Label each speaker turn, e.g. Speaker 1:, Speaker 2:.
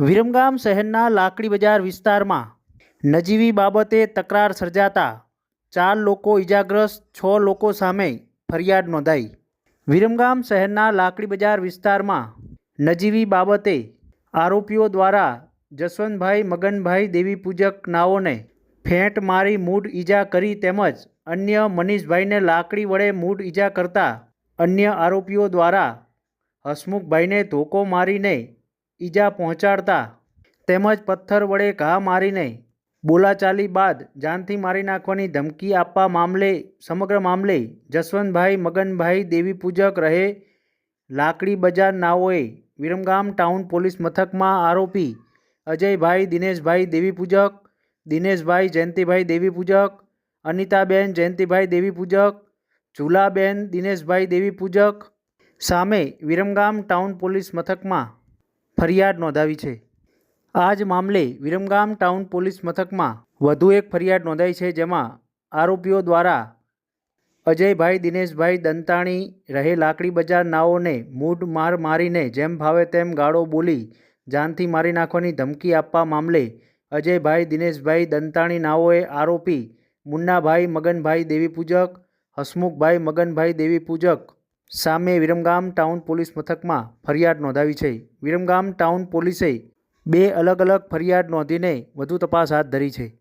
Speaker 1: વિરમગામ શહેરના લાકડી બજાર વિસ્તારમાં નજીવી બાબતે તકરાર સર્જાતા ચાર લોકો ઇજાગ્રસ્ત છ લોકો સામે ફરિયાદ નોંધાઈ. વિરમગામ શહેરના લાકડી બજાર વિસ્તારમાં નજીવી બાબતે આરોપીઓ દ્વારા જસવંતભાઈ, મગનભાઈ દેવી પૂજક નાઓને ફેંટ મારી મૂઢ ઈજા કરી તેમજ અન્ય મનીષભાઈને લાકડી વડે મૂઢ ઈજા કરતા અન્ય આરોપીઓ દ્વારા હસમુખભાઈને ધોકો મારીને ઈજા પહોંચાડતા તેમજ પથ્થર વડે ઘા મારીને બોલાચાલી બાદ જાનથી મારી નાખવાની ધમકી આપવા મામલે, સમગ્ર મામલે જસવંતભાઈ, મગનભાઈ દેવી પૂજક રહે લાકડી બજાર નાઓએ વિરમગામ ટાઉન પોલીસ મથકમાં આરોપી અજયભાઈ, દિનેશભાઈ દેવી પૂજક, દિનેશભાઈ જયંતિભાઈ દેવી પૂજક, અનિતાબેન જયંતિભાઈ દેવી પૂજક, ઝુલાબેન દિનેશભાઈ દેવી પૂજક સામે વિરમગામ ટાઉન પોલીસ મથકમાં ફરિયાદ નોંધાવી છે. આ જ મામલે વિરમગામ ટાઉન પોલીસ મથકમાં વધુ એક ફરિયાદ નોંધાઈ છે જેમાં આરોપીઓ દ્વારા અજયભાઈ, દિનેશભાઈ દંતાણી રહે લાકડી બજાર નાઓને મૂઢ માર મારીને જેમ ભાવે તેમ ગાળો બોલી જાનથી મારી નાખવાની ધમકી આપવા મામલે અજયભાઈ, દિનેશભાઈ દંતાણી નાઓએ આરોપી મુન્નાભાઈ, મગનભાઈ દેવી પૂજક હસમુખભાઈ, મગનભાઈ દેવી પૂજક સામે વિરમગામ ટાઉન પોલીસ મથકમાં ફરિયાદ નોંધાવી છે. વિરમગામ ટાઉન પોલીસે બે અલગ અલગ ફરિયાદ નોંધીને વધુ તપાસ હાથ ધરી છે.